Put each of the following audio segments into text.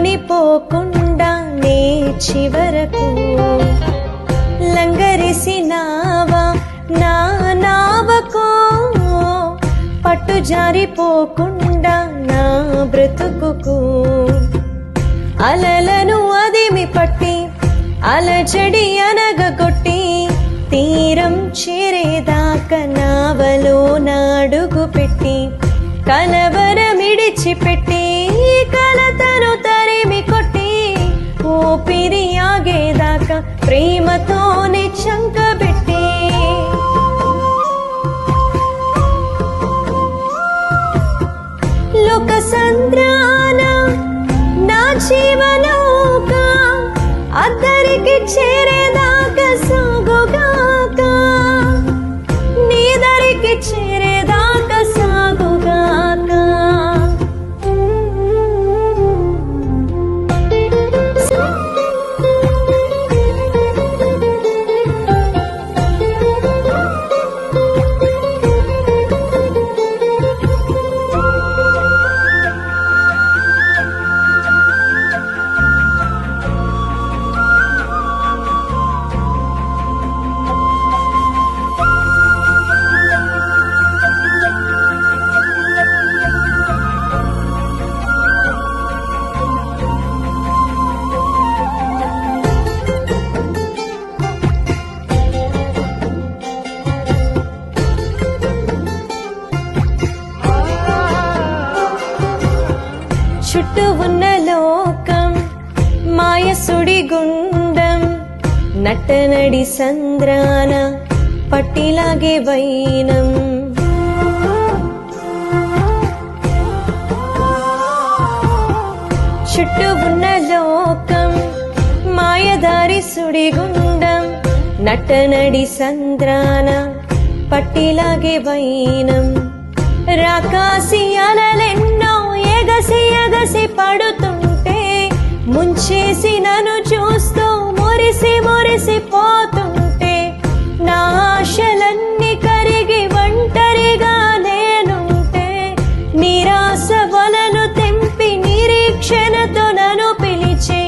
పోకుండా నే చివరకు లంగరేసినావా? నా నావకో పట్టు జారిపోకుండా నా బ్రతుకుకు అలలను అదిమి పట్టి అలజడి అనగగొట్టి తీరం చేరేదాకా నావలో నాడుగు పెట్టి కలవరమిడిచి పెట్టి ప్రేమతోనే చంకబెట్టి లోక సంద్రాన నా జీవనౌక అద్దరికి చేరేదాకా నటనడి సంద్రాన పట్టిలాగే వైనం. చుట్టూ ఉన్న లోకం మాయదారి సుడిగుండం. నటనడి సంద్రాన పట్టిలాగే వైనం. రాకాసి అలలెన్నో ఎగసి ఎగసి పడుతుంటే ముంచేసి నన్ను చూస్తూ మురిసి మురిసి పోతుంటే నా ఆశలన్నీ కరిగి ఒంటరిగా నేనుంటే నిరాశ వలను తెంపి నిరీక్షణతో నన్ను పిలిచి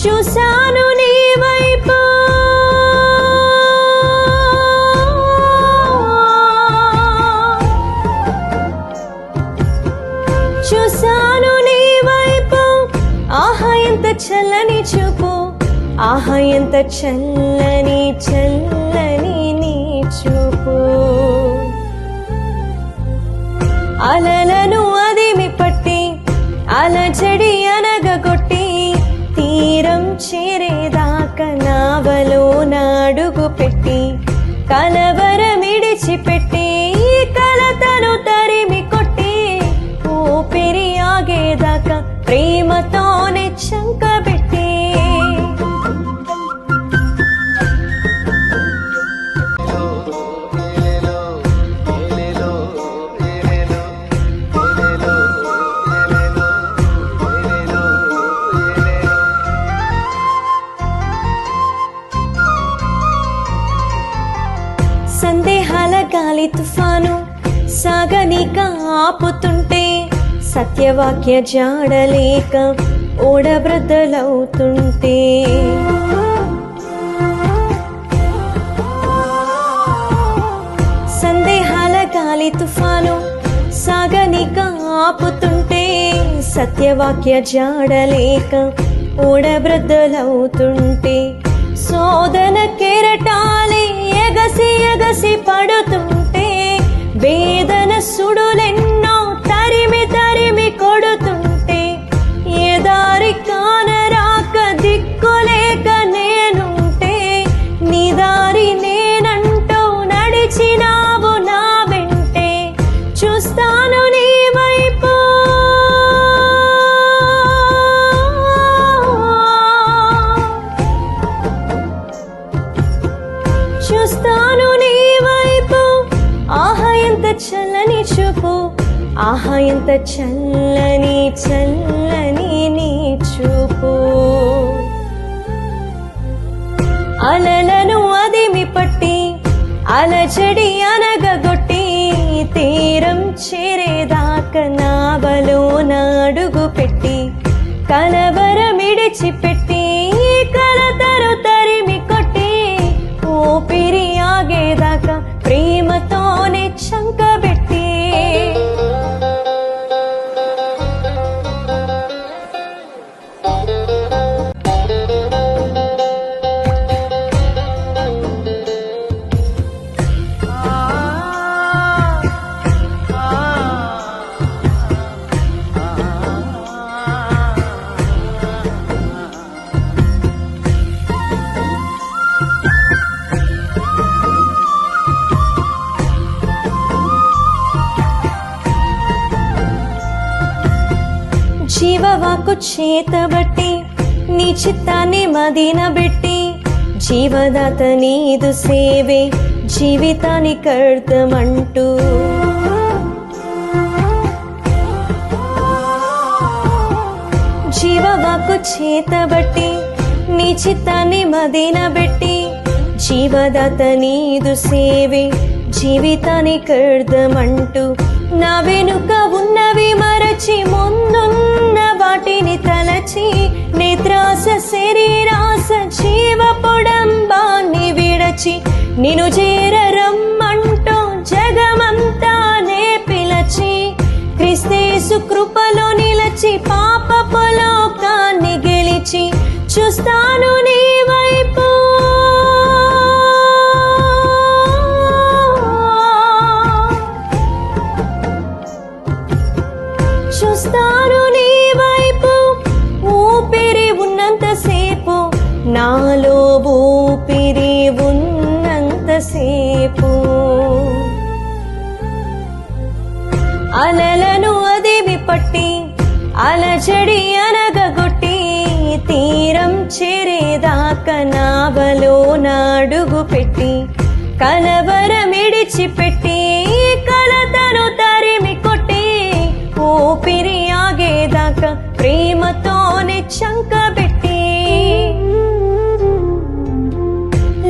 చూశాను నీ వైపు. చూశాను నీ వైపు. ఆహా ఎంత చల్లని చూపు. ఆహా ఎంత చల్లని చల్లని నీ చూపు. అలలను అదిమి పట్టి అలజడి అనగగొట్టి తీరం చేరేదాకా నావలో నాడుగు పెట్టి కలవరమిడిచి గాలి తుఫాను సాగనిక ఆపుతుంటే సత్యవాక్య జాడలేక ఓడబ్రద్దలవుతుంటే. సందేహాల గాలి తుఫాను సాగనిక ఆపుతుంటే సత్యవాక్య జాడలేక ఓడబ్రద్దలవుతుంటే. శోధన కెరటాలే ఎగసి ఎగసి పడుతుంటే వేదన సుడులెన్నో చల్లని ఆహా ఎంత చల్లని చల్లని నీ చూపు. అలలను అదిమి పట్టి అలజడి అనగగొట్టి తీరం చేరేదాకా నావలో నాడుగు పెట్టి కలవరమిడిచిపెట్టి జీవవాకు చేతబట్టి నీ చిత్తాన్ని మదినబెట్టి జీవదాత నీదు సేవే జీవితాన్ని కర్తమంటూ. జీవవాకు చేతబట్టి నీ చిత్తాన్ని మదినబెట్టి జీవదాత నీదు సేవే జీవితాన్ని అర్థమంటూ నా వెనుక ఉన్నవి మరచి ముందున్న వాటిని తలచి నిద్రాస శరీరాస జీవ పొడంబాన్ని విడచి నిను చేరరమ్మంటూ జగమంతా నే పిలచి క్రిస్తేసు కృపలో నిలచి పాప లోకాన్ని గెలిచి చూస్తాను చేరేదాకా నావలో నాడుగు పెట్టి కలవరమిడిచిపెట్టి కలతను తరిమి కొట్టి ఊపిరి ఆగేదాకా ప్రేమతోనే చంకబెట్టి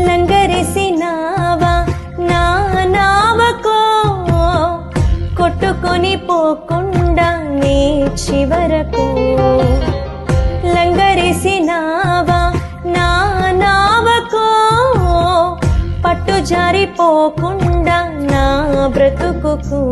లంగరిసి నావా నా నావకో కొట్టుకొని పోకుండా నీ చివరకు. జారిపోకుండా నా బ్రతుకుకు.